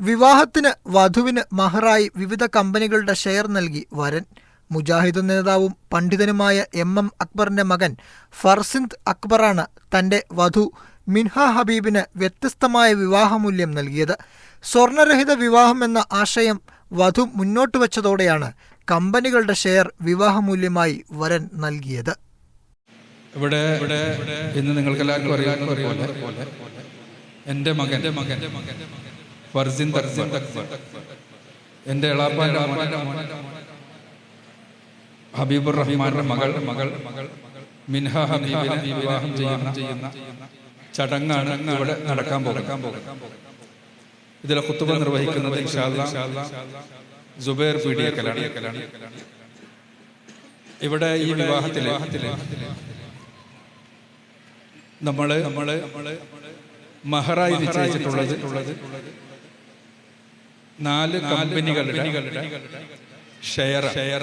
വിവാഹത്തിന് വധുവിന് മഹറായി വിവിധ കമ്പനികളുടെ ഷെയർ നൽകി വരൻ മുജാഹിദ് നേതാവും പണ്ഡിതനുമായ എം എം അക്ബറിന്റെ മകൻ ഫർസിന്ദ് അക്ബറാണ് തന്റെ വധു മിൻഹ ഹബീബിന് വ്യത്യസ്തമായ വിവാഹമൂല്യം നൽകിയത്. സ്വർണരഹിത വിവാഹം എന്ന ആശയം വധു മുന്നോട്ട് വച്ചതോടെയാണ് കമ്പനികളുടെ ഷെയർ വിവാഹമൂല്യമായി വരൻ നൽകിയത്. ഇവിടെ ഇവിടെ ഇന്ന് നിങ്ങൾക്കെല്ലാവർക്കും അറിയാവുന്ന പോലെ എന്റെ മകൻ ഫർസിൻ തർസിൻ എന്റെ എളാപ്പാന്റെ ഹബീബുർ റഹ്മാന്റെ മകൾ. മകൾ മകൾ മിൻഹ ഹബീബിനെ വിവാഹം ചെയ്യുന്ന ചെയ്യുന്ന ചടങ്ങാണ് ഇവിടെ നടക്കാൻ പോകുന്നത്. ഇതിലെ കുത്തുബ നിർവഹിക്കുന്നത് ജുബൈർ പീഡിയക്കലാണ് ഇവിടെ ഈ വിവാഹത്തിലെ നമ്മൾ നമ്മൾ മഹറായി നിശ്ചയിച്ചിട്ടുള്ളത് നാല് കമ്പനികളുടെ ഷെയർ. ഷെയർ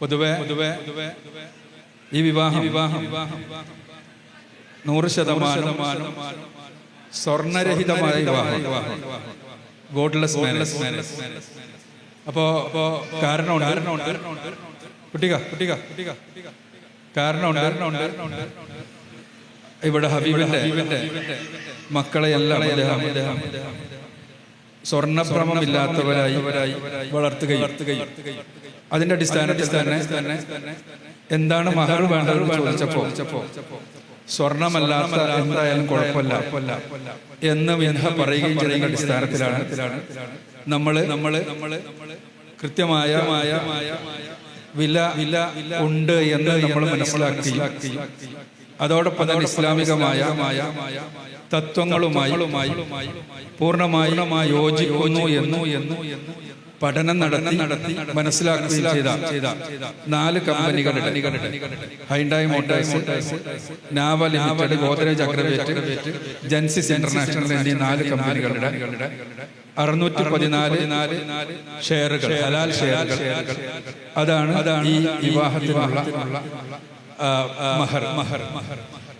പൊതുവെ പൊതുവെ ഈ വിവാഹം വിവാഹം നൂറ് ശതമാനം സ്വർണരഹിതമായ വിവാഹം. ഗോഡ്ലെസ് മാരേജ് അപ്പോ അപ്പോ കാരണമുണ്ട്. കാരണമുണ്ട് കുട്ടിക കുട്ടിക കുട്ടിക കാരണമുണ്ട് കാരണമുണ്ട്. ഇവിടെ ഹബീബിന്റെ മക്കളെയെല്ലാം അദ്ദേഹം അദ്ദേഹം സ്വർണഭ്രമമില്ലാത്തവരായി വളർത്തുകയും. അതിന്റെ അടിസ്ഥാനത്തിൽ തന്നെ എന്താണ് മഹർ വേണ്ടത് ചോദിച്ചപ്പോ സ്വർണമല്ലാത്ത എന്തായാലും കുഴപ്പമില്ല എന്ന് വിധ പറയുകയും ചെയ്യുന്ന അടിസ്ഥാനത്തിലാണ് നമ്മൾ നമ്മൾ നമ്മൾ കൃത്യമായ വില വില ഉണ്ട് എന്ന് നമ്മൾ മനസ്സിലാക്കി അതോടൊപ്പം തന്നെ ഇസ്ലാമികമായ തത്വങ്ങളുമായി പൂർണമായി യോജിക്കുന്നു എന്നു എന്നു പഠനം നടത്തി നടത്തി മനസ്സിലാക്കുകയും ചെയ്ത നാല് കമ്പനികളുടെ Hyundai Motors Nava limited Godrej Agrovet Genesys International എന്നീ നാല് കമ്പനികളുടെ അറുന്നൂറ്റി പതിനാല് ഷെയറുകൾ ഹലാൽ ഷെയറുകൾ. അതാണ് അതാണ് ഈ വിവാഹത്തിനുള്ള മഹർ മഹർ.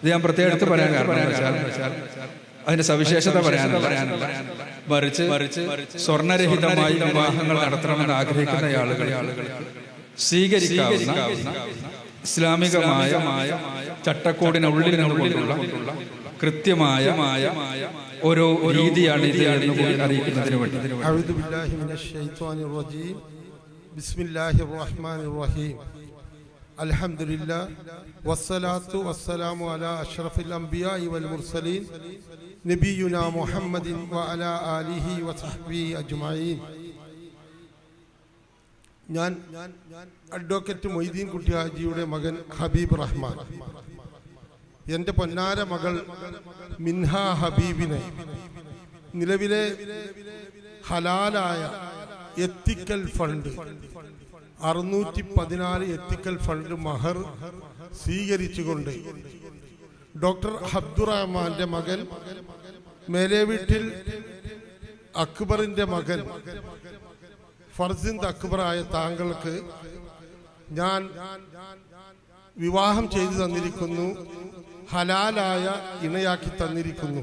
ഇത് ഞാൻ പ്രത്യേകം എടുത്ത് പറയാൻ കാരണം അതിന്റെ സവിശേഷത പറയാനല്ല. പറയാനല്ല. മറിച്ച് സ്വർണരഹിതമായി വിവാഹങ്ങൾ നടത്തണമെന്ന് ആഗ്രഹിക്കുന്ന ആളുകൾ സ്വീകരിക്കാവുന്ന ഇസ്ലാമികമായ ചട്ടക്കൂടിനുള്ളിൽ ഉള്ളിലുള്ള കൃത്യമായ ഓരോ രീതിയാണ് ഇത് എന്ന് കൂടി അറിയിക്കുന്നതിന് വേണ്ടി. ബിസ്മില്ലാഹിർ റഹ്മാനിർ റഹീം. الحمد لله والصلاة والسلام على أشرف الأنبياء والمرسلين نبينا محمد وعلى آله وصحبه أجمعين ഞാൻ അഡ്വക്കേറ്റ് മൊയ്തീൻ കുട്ടി ഹാജിയുടെ മകൻ ഹബീബ് റഹ്മാൻ എൻ്റെ പൊന്നാര മകൾ മിൻഹ ഹബീബിനെ നിലവിലെ ഹലാലായ എത്തിക്കൽ ഫണ്ട് അറുന്നൂറ്റി പതിനാല് എത്തിക്കൽ ഫണ്ട് മഹർ സ്വീകരിച്ചുകൊണ്ട് ഡോക്ടർ അബ്ദുറഹ്മാന്റെ മകൻ മേലേവീട്ടിൽ അക്ബറിന്റെ മകൻ ഫർസിന്ദ് അക്ബറായ താങ്കൾക്ക് ഞാൻ വിവാഹം ചെയ്തു തന്നിരിക്കുന്നു ഹലാലായ ഇണയാക്കി തന്നിരിക്കുന്നു.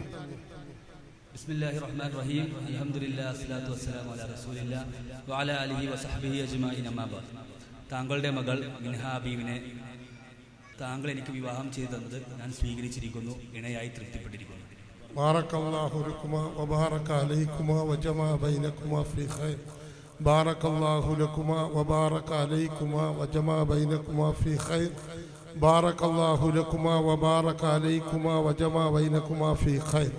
بسم الله الرحمن الرحيم الحمد لله الصلاة والسلام على رسول الله وعلى آله وصحبه أجمعين أما بعد താങ്കളുടെ മകൾ മിൻഹ ഹബീബിനെ താങ്കൾ എനിക്ക് വിവാഹം ചെയ്തു തന്നത് ഞാൻ സ്വീകരിച്ചിരിക്കുന്നു ഇണയായി തൃപ്തിപ്പെട്ടിരിക്കുന്നു بارك الله لكما وبارك عليكما وجمع بينكما في خير بارك الله لكما وبارك عليكما وجمع بينكما في خير بارك الله لكما وبارك عليكما وجمع بينكما في خير